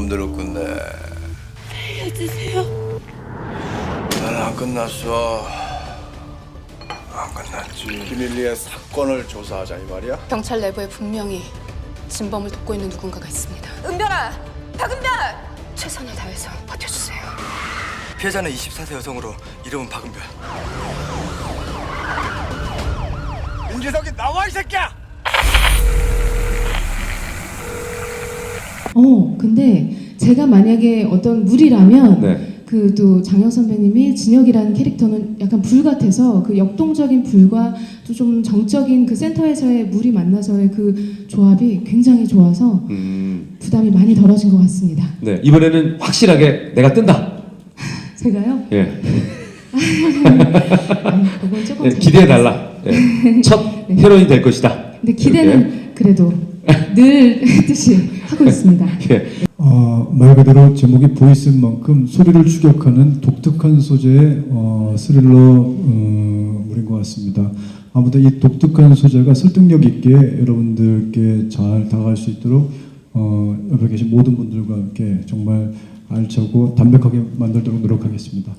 놈들을 끝내. 해주세요. 난 안 끝났어. 안 끝났지. 비밀리에 사건을 조사하자 이 말이야? 경찰 내부에 분명히 진범을 돕고 있는 누군가가 있습니다. 은별아, 박은별! 최선을 다해서 버텨주세요. 피해자는 24세 여성으로 이름은 박은별. 민지석이 나와 이 새끼야! 어, 근데 제가 만약에 어떤 물이라면 네. 그 또 장혁 선배님이 진혁이라는 캐릭터는 약간 불 같아서 그 역동적인 불과 또 좀 정적인 그 센터에서의 물이 만나서의 그 조합이 굉장히 좋아서 음, 부담이 많이 덜어진 것 같습니다. 네 이번에는 확실하게 내가 뜬다. 제가요? 예, 아니, 그건 조금 네, 기대해 달라. 예. 첫 헤로인 될 것이다. 근데 기대는 그래도 늘 했듯이 하고 있습니다. 예. 어, 말 그대로 제목이 보이스인 만큼 소리를 추격하는 독특한 소재의 어, 스릴러 어, 물인 것 같습니다. 아무튼 이 독특한 소재가 설득력 있게 여러분들께 잘 다가갈 수 있도록 어, 옆에 계신 모든 분들과 함께 정말 알차고 담백하게 만들도록 노력하겠습니다.